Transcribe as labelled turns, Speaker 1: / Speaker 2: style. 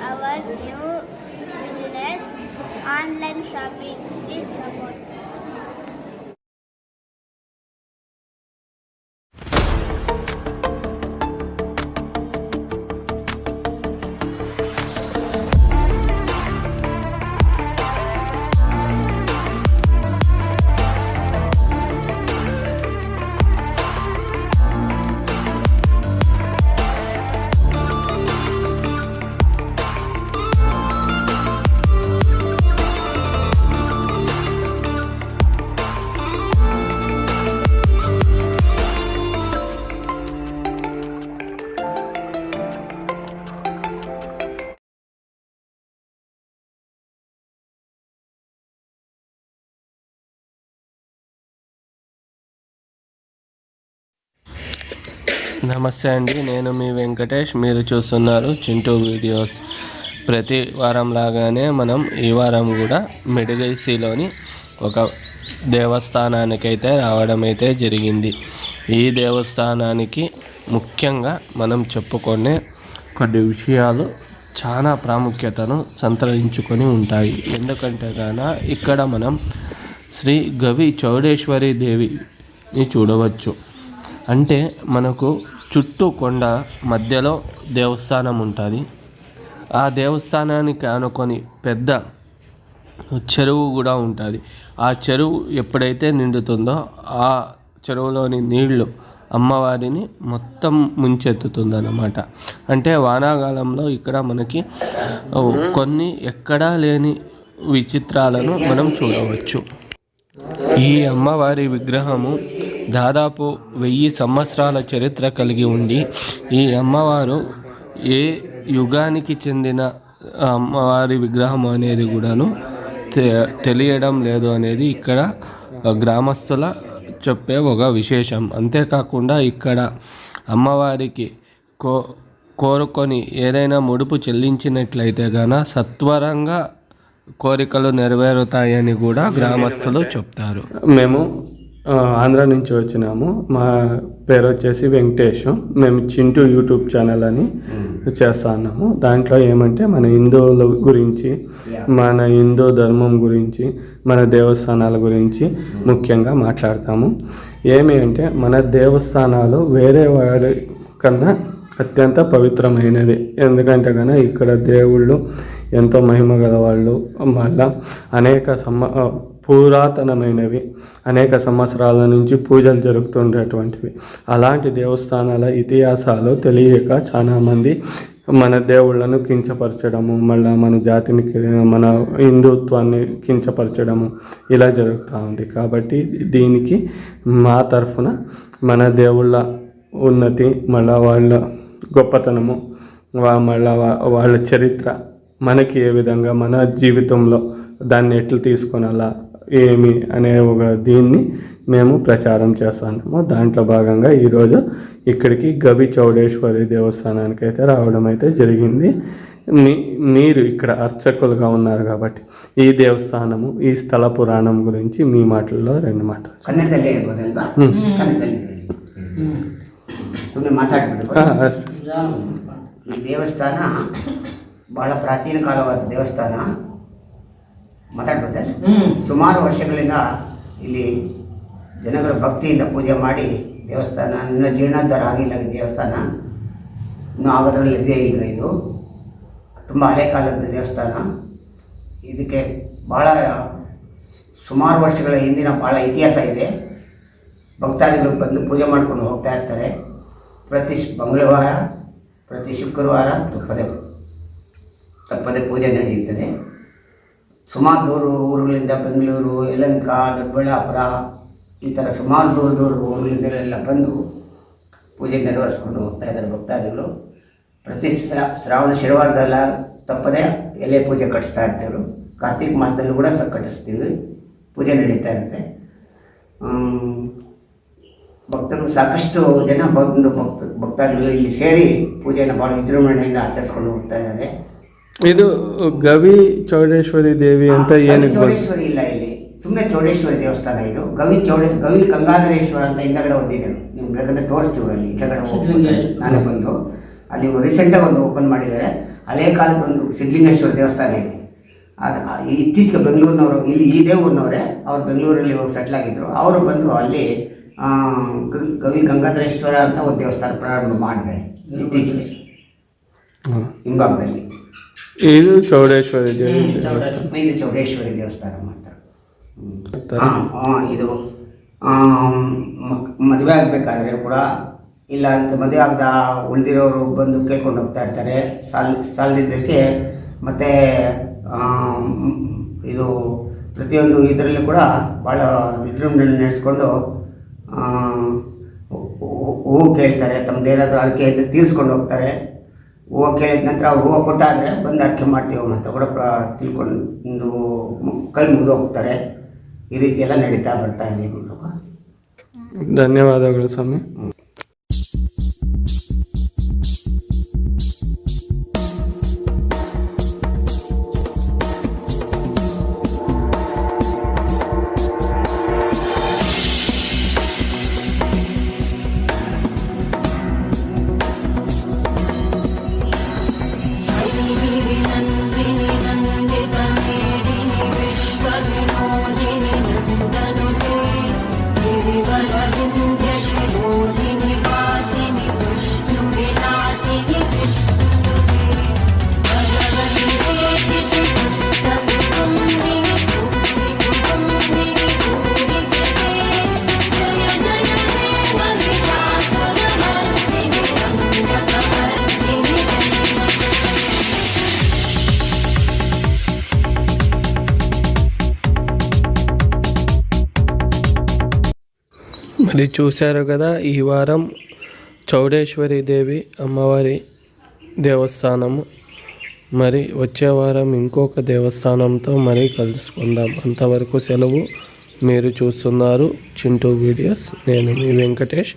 Speaker 1: our new business, online shopping. Please support.
Speaker 2: నమస్తే అండి నేను మీ వెంకటేష్ మీరు చూస్తున్నారు చింటూ వీడియోస్. ప్రతి వారం లాగానే మనం ఈ వారం కూడా మిడిగైసీలోని ఒక దేవస్థానానికైతే రావడం అయితే జరిగింది. ఈ దేవస్థానానికి ముఖ్యంగా మనం చెప్పుకునే కొన్ని విషయాలు చాలా ప్రాముఖ్యతను సంతరించుకొని ఉంటాయి. ఎందుకంటే గాన ఇక్కడ మనం శ్రీ గవి చౌడేశ్వరి దేవిని చూడవచ్చు. అంటే మనకు చుట్టూ కొండ మధ్యలో దేవస్థానం ఉంటుంది. ఆ దేవస్థానానికి ఆనుకొని పెద్ద చెరువు కూడా ఉంటుంది. ఆ చెరువు ఎప్పుడైతే నిండుతుందో ఆ చెరువులోని నీళ్ళు అమ్మవారిని మొత్తం ముంచెత్తుతుందన్నమాట. అంటే వానాకాలంలో ఇక్కడ మనకి కొన్ని ఎక్కడా లేని విచిత్రాలను మనం చూడవచ్చు. ఈ అమ్మవారి విగ్రహము దాదాపు వెయ్యి సంవత్సరాల చరిత్ర కలిగి ఉండి ఈ అమ్మవారు ఏ యుగానికి చెందిన అమ్మవారి విగ్రహం అనేది కూడాను తె- తెలియడం లేదు అనేది ఇక్కడ గ్రామస్తుల చెప్పే ఒక విశేషం. అంతేకాకుండా ఇక్కడ అమ్మవారికి కో కోరుకొని ఏదైనా ముడుపు చెల్లించినట్లయితే గాన సత్వరంగా కోరికలు నెరవేరుతాయని కూడా గ్రామస్తులు చెప్తారు. మేము ఆంధ్ర నుంచి వచ్చినాము. మా పేరు వచ్చేసి వెంకటేష్ మేము చింటూ యూట్యూబ్ ఛానల్ అని చేస్తా ఉన్నాము. దాంట్లో ఏమంటే మన హిందువుల గురించి మన హిందూ ధర్మం గురించి మన దేవస్థానాల గురించి ముఖ్యంగా మాట్లాడతాము. ఏమి అంటే మన దేవస్థానాలు వేరే వారి కన్నా అత్యంత పవిత్రమైనది ఎందుకంటే కనుక ఇక్కడ దేవుళ్ళు ఎంతో మహిమ గలవాళ్ళు. మళ్ళా అనేక సమ పురాతనమైనవి. అనేక సంవత్సరాల నుంచి పూజలు జరుగుతుండేటువంటివి. అలాంటి దేవస్థానాల ఇతిహాసాలు తెలియక చాలామంది మన దేవుళ్ళను కించపరచడము మళ్ళీ మన జాతిని మన హిందుత్వాన్ని కించపరచడము ఇలా జరుగుతూ ఉంది. కాబట్టి దీనికి మా తరఫున మన దేవుళ్ళ ఉన్నతి మళ్ళీ వాళ్ళ గొప్పతనము మళ్ళీ వాళ్ళ చరిత్ర మనకి ఏ విధంగా మన జీవితంలో దాన్ని ఎట్లా తీసుకొనాలా ఏమి అనే ఒక దీన్ని మేము ప్రచారం చేస్తాము దాంట్లో భాగంగా ఈరోజు ఇక్కడికి గవి చౌడేశ్వరి దేవస్థానానికి అయితే రావడం అయితే జరిగింది. మీ మీరు ఇక్కడ అర్చకులుగా ఉన్నారు కాబట్టి ఈ దేవస్థానము ఈ స్థల పురాణం గురించి మీ మాటల్లో రెండు మాటలు
Speaker 3: ಈ ದೇವಸ್ಥಾನ ಬಹಳ ಪ್ರಾಚೀನ ಕಾಲವಾದ ಮಾತಾಡ್ಬೋದಲ್ಲ ಸುಮಾರು ವರ್ಷಗಳಿಂದ ಇಲ್ಲಿ ಜನಗಳು ಭಕ್ತಿಯಿಂದ ಪೂಜೆ ಮಾಡಿ ದೇವಸ್ಥಾನ ಇನ್ನೂ ಜೀರ್ಣೋದ್ಧಾರ ಆಗಿಲ್ಲ ದೇವಸ್ಥಾನ. ಇನ್ನೂ ಆಗೋದ್ರಲ್ಲಿದೆ ಈಗ ಇದು. ತುಂಬ ಹಳೆ ಕಾಲದ ದೇವಸ್ಥಾನ. ಇದಕ್ಕೆ ಭಾಳ ಸುಮಾರು ವರ್ಷಗಳ ಹಿಂದಿನ ಭಾಳ ಇತಿಹಾಸ ಇದೆ. ಭಕ್ತಾದಿಗಳು ಬಂದು ಪೂಜೆ ಮಾಡ್ಕೊಂಡು ಹೋಗ್ತಾ ಇರ್ತಾರೆ. ಪ್ರತಿ ಮಂಗಳವಾರ ಪ್ರತಿ ಶುಕ್ರವಾರ ತಪ್ಪದೆ ತಪ್ಪದೆ ಪೂಜೆ ನಡೆಯುತ್ತದೆ. ಸುಮಾರು ದೂರ ಊರುಗಳಿಂದ ಬೆಂಗಳೂರು, ಯಲಂಕ, ದೊಡ್ಡಬಳ್ಳಾಪುರ, ಈ ಥರ ಸುಮಾರು ದೂರ ದೂರ ಊರುಗಳಿಂದಲೆಲ್ಲ ಬಂದು ಪೂಜೆ ನೆರವೇರಿಸ್ಕೊಂಡು ಹೋಗ್ತಾ ಇದ್ದಾರೆ ಭಕ್ತಾದಿಗಳು. ಪ್ರತಿ ಶ್ರಾ- ಶ್ರಾವಣ, ಶನಿವಾರದಲ್ಲ ತಪ್ಪದೇ ಎಲೆ ಪೂಜೆ ಕಟ್ಟಿಸ್ತಾ ಇರ್ತೇವೆ ಕಾರ್ತಿಕ ಮಾಸದಲ್ಲೂ ಕೂಡ ಕಟ್ಟಿಸ್ತೀವಿ. ಪೂಜೆ ನಡೀತಾ ಇರುತ್ತೆ. ಭಕ್ತರು ಸಾಕಷ್ಟು ಜನ ಬಂದು ಭಕ್ತ, ಭಕ್ತಾದಿಗಳು ಇಲ್ಲಿ ಸೇರಿ ಪೂಜೆಯನ್ನು ಭಾಳ ವಿಜೃಂಭಣೆಯಿಂದ ಆಚರಿಸ್ಕೊಂಡು ಹೋಗ್ತಾ ಇದ್ದಾರೆ.
Speaker 2: ಇದು ಗವಿ ಚೌಡೇಶ್ವರಿ ದೇವಿ ಅಂತ
Speaker 3: ಏನು
Speaker 2: ಏನಕ್ಕೆ
Speaker 3: ಚೌಡೇಶ್ವರಿ ಇಲ್ಲ ಇಲ್ಲಿ. ಸುಮ್ಮನೆ ಚೌಡೇಶ್ವರಿ ದೇವಸ್ಥಾನ ಇದು. ಗವಿ ಚೌಡ ಗವಿ ಗಂಗಾಧರೇಶ್ವರ ಅಂತ ಹಿಂದಗಡೆ ಒಂದಿದೆ ನಿಮ್ಗೆ ಬೇಕಾದ್ರೆ ತೋರಿಸ್ತೀವಿ ಅಲ್ಲಿ. ಹಿಂದಗಡೆ ನಾನೇ ಬಂದು ಅಲ್ಲಿ ರೀಸೆಂಟಾಗಿ ಒಂದು ಓಪನ್ ಮಾಡಿದ್ದಾರೆ. ಹಳೆ ಕಾಲದ ಒಂದು ಸಿದ್ಧಲಿಂಗೇಶ್ವರ ದೇವಸ್ಥಾನ ಇದೆ. ಅದು ಆ- ಇತ್ತೀಚೆಗೆ ಬೆಂಗಳೂರಿನವರು ಇಲ್ಲಿ ಇದೇ ದೇವೂರಿನವರೇ ಅವ್ರು ಬೆಂಗಳೂರಲ್ಲಿ ಹೋಗಿ ಸೆಟ್ಲ್ ಆಗಿದ್ದರು ಅವರು ಬಂದು ಅಲ್ಲಿ ಗವಿ ಗಂಗಾಧರೇಶ್ವರ ಅಂತ ಒಂದು ದೇವಸ್ಥಾನ ಪ್ರಾರಂಭ ಮಾಡಿದ್ದಾರೆ ಇತ್ತೀಚೆಗೆ. ಹಿಂಭಾಗದಲ್ಲಿ.
Speaker 2: ಇದು ಚೌಡೇಶ್ವರಿ ದೇವಿ ದೇವಸ್ಥಾನ
Speaker 3: ಇದು ಚೌಡೇಶ್ವರಿ ದೇವಸ್ಥಾನ ಮಾತ್ರ? ಹಾಂ ಇದು ಮದುವೆ ಆಗಬೇಕಾದ್ರೆ ಕೂಡ ಇಲ್ಲ ಅಂತ ಮದುವೆ ಆಗದ ಉಳಿದಿರೋರು ಬಂದು ಕೇಳ್ಕೊಂಡು ಹೋಗ್ತಾ ಇರ್ತಾರೆ. ಸಾಲ್ ಸಾಲದಿದ್ದಕ್ಕೆ ಮತ್ತು ಇದು ಪ್ರತಿಯೊಂದು ಇದರಲ್ಲೂ ಕೂಡ ಭಾಳ ವಿಜೃಂಭಣೆ ನಡೆಸ್ಕೊಂಡು ಹೂವು ಕೇಳ್ತಾರೆ. ತಮ್ಮದೇನಾದರೂ ಅಡಿಕೆ ಇದ್ದು ತೀರಿಸ್ಕೊಂಡು ಹೋಗ್ತಾರೆ. ಹೂವು ಕೇಳಿದ ನಂತರ ಅವ್ರು ಹೂವು ಕೊಟ್ಟಾದರೆ ಬಂದು ಅರ್ಕೆ ಮಾಡ್ತೀವಿ ಅಂತ ಕೂಡ ಪ್ರ ತಿಳ್ಕೊಂಡು ಕೈ ಮುಗಿದು ಹೋಗ್ತಾರೆ. ಈ ರೀತಿ ಎಲ್ಲ ನಡೀತಾ ಬರ್ತಾ ಇದೆ
Speaker 2: ಧನ್ಯವಾದಗಳು ಸ್ವಾಮಿ. మరి చూశారు కదా ఈ వారం చౌడేశ్వరి దేవి అమ్మవారి దేవస్థానము. మరి వచ్చే వారం ఇంకొక దేవస్థానంతో మరీ కలుసుకుందాం. అంతవరకు సెలవు మీరు చూస్తున్నారు చింటూ వీడియోస్. నేను మీ వెంకటేష్.